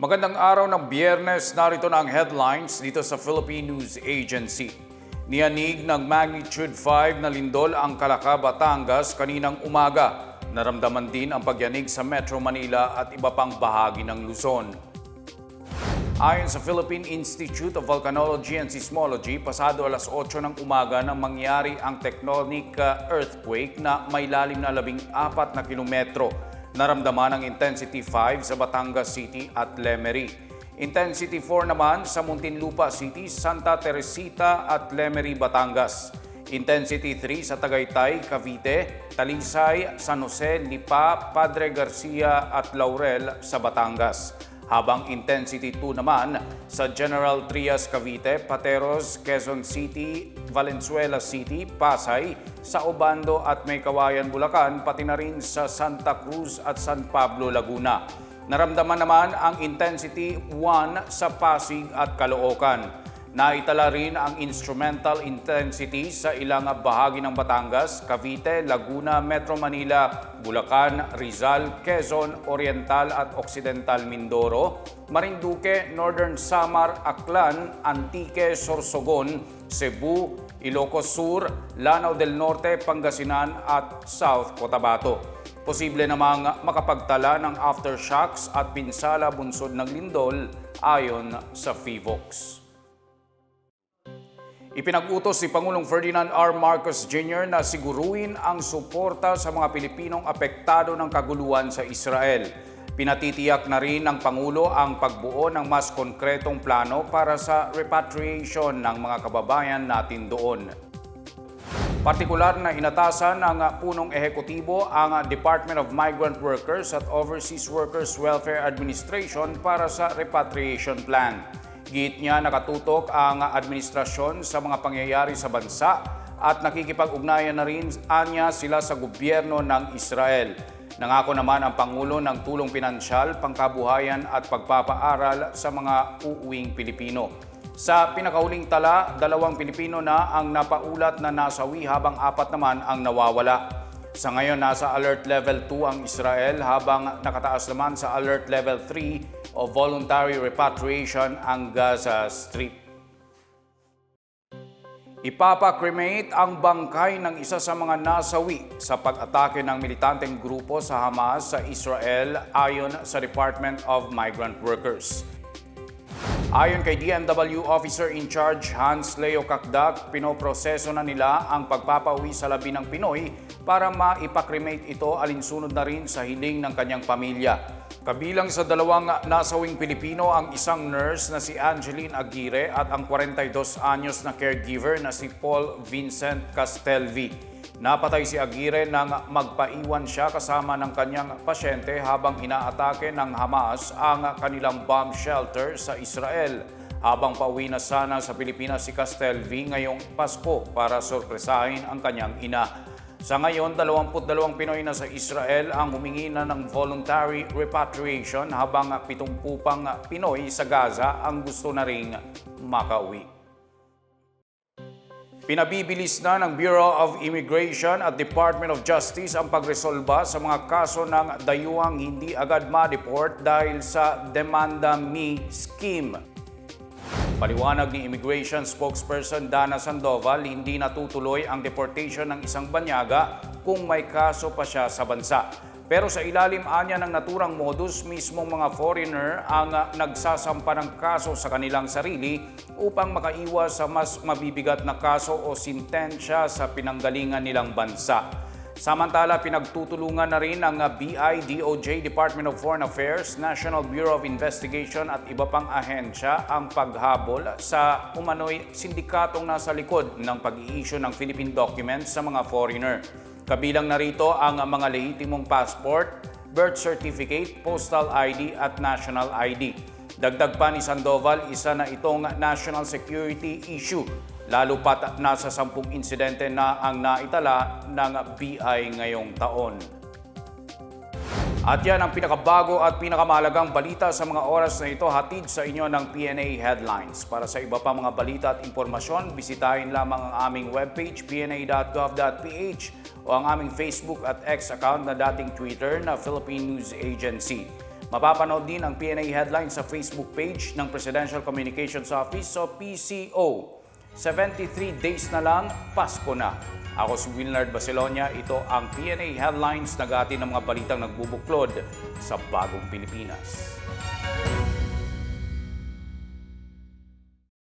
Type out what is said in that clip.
Magandang araw ng biyernes, narito na ang headlines dito sa Philippine News Agency. Niyanig ng magnitude 5 na lindol ang Calaca, Batangas kaninang umaga. Naramdaman din ang pagyanig sa Metro Manila at iba pang bahagi ng Luzon. Ayon sa Philippine Institute of Volcanology and Seismology, pasado alas 8 ng umaga nang mangyari ang tectonic uh, earthquake na may lalim na 14 na kilometro. Naramdaman ang intensity 5 sa Batangas City at Lemery. Intensity 4 naman sa Muntinlupa City, Santa Teresita at Lemery, Batangas. Intensity 3 sa Tagaytay, Cavite, Talisay, San Jose, Lipa, Padre Garcia at Laurel sa Batangas habang intensity 2 naman sa General Trias Cavite, Pateros, Quezon City, Valenzuela City, Pasay, sa Obando at Maykawayan, Bulacan, pati na rin sa Santa Cruz at San Pablo, Laguna. Naramdaman naman ang intensity 1 sa Pasig at Caloocan. Naitala rin ang instrumental intensity sa ilang bahagi ng Batangas, Cavite, Laguna, Metro Manila, Bulacan, Rizal, Quezon, Oriental at Occidental Mindoro, Marinduque, Northern Samar, Aklan, Antique, Sorsogon, Cebu, Ilocos Sur, Lanao del Norte, Pangasinan at South Cotabato. Posible namang makapagtala ng aftershocks at pinsala bunsod ng lindol ayon sa FIVOX. Ipinag-utos si Pangulong Ferdinand R. Marcos Jr. na siguruin ang suporta sa mga Pilipinong apektado ng kaguluhan sa Israel. Pinatitiyak na rin ng Pangulo ang pagbuo ng mas konkretong plano para sa repatriation ng mga kababayan natin doon. Partikular na inatasan ng punong ehekutibo ang Department of Migrant Workers at Overseas Workers Welfare Administration para sa repatriation plan. Giit niya nakatutok ang administrasyon sa mga pangyayari sa bansa at nakikipag-ugnayan na rin anya sila sa gobyerno ng Israel. Nangako naman ang Pangulo ng tulong pinansyal, pangkabuhayan at pagpapaaral sa mga uuwing Pilipino. Sa pinakahuling tala, dalawang Pilipino na ang napaulat na nasawi habang apat naman ang nawawala. Sa ngayon, nasa alert level 2 ang Israel habang nakataas naman sa alert level 3 o voluntary repatriation ang Gaza Strip. Ipapakremate ang bangkay ng isa sa mga nasawi sa pag-atake ng militanteng grupo sa Hamas sa Israel ayon sa Department of Migrant Workers. Ayon kay DMW Officer in Charge Hans Leo Kakdak, pinoproseso na nila ang pagpapauwi sa labi ng Pinoy para maipakremate ito alinsunod na rin sa hiling ng kanyang pamilya. Kabilang sa dalawang nasawing Pilipino ang isang nurse na si Angeline Aguirre at ang 42 anyos na caregiver na si Paul Vincent Castelvi. Napatay si Aguirre nang magpaiwan siya kasama ng kanyang pasyente habang inaatake ng Hamas ang kanilang bomb shelter sa Israel. Habang pauwi na sana sa Pilipinas si Castelvi ngayong Pasko para sorpresahin ang kanyang ina. Sa ngayon, 22 Pinoy na sa Israel ang humingi na ng voluntary repatriation habang 70 pang Pinoy sa Gaza ang gusto na ring makauwi. Pinabibilis na ng Bureau of Immigration at Department of Justice ang pagresolba sa mga kaso ng dayuhang hindi agad ma-deport dahil sa Demanda Me scheme. Paliwanag ni Immigration Spokesperson Dana Sandoval, hindi natutuloy ang deportation ng isang banyaga kung may kaso pa siya sa bansa. Pero sa ilalim anya ng naturang modus, mismong mga foreigner ang nagsasampa ng kaso sa kanilang sarili upang makaiwas sa mas mabibigat na kaso o sintensya sa pinanggalingan nilang bansa. Samantala, pinagtutulungan na rin ng BI, DOJ, Department of Foreign Affairs, National Bureau of Investigation at iba pang ahensya ang paghabol sa umano'y sindikatong nasa likod ng pag-i-issue ng Philippine documents sa mga foreigner. Kabilang narito ang mga lehitimong passport, birth certificate, postal ID at national ID. Dagdag pa ni Sandoval, isa na itong national security issue lalo pat nasa sampung insidente na ang naitala ng BI ngayong taon. At yan ang pinakabago at pinakamahalagang balita sa mga oras na ito hatid sa inyo ng PNA Headlines. Para sa iba pa mga balita at impormasyon, bisitahin lamang ang aming webpage pna.gov.ph o ang aming Facebook at X account na dating Twitter na Philippine News Agency. Mapapanood din ang PNA headlines sa Facebook page ng Presidential Communications Office o PCO. 73 days na lang, Pasko na. Ako si Wilnard Baselonia, ito ang PNA Headlines na gati ng mga balitang nagbubuklod sa bagong Pilipinas.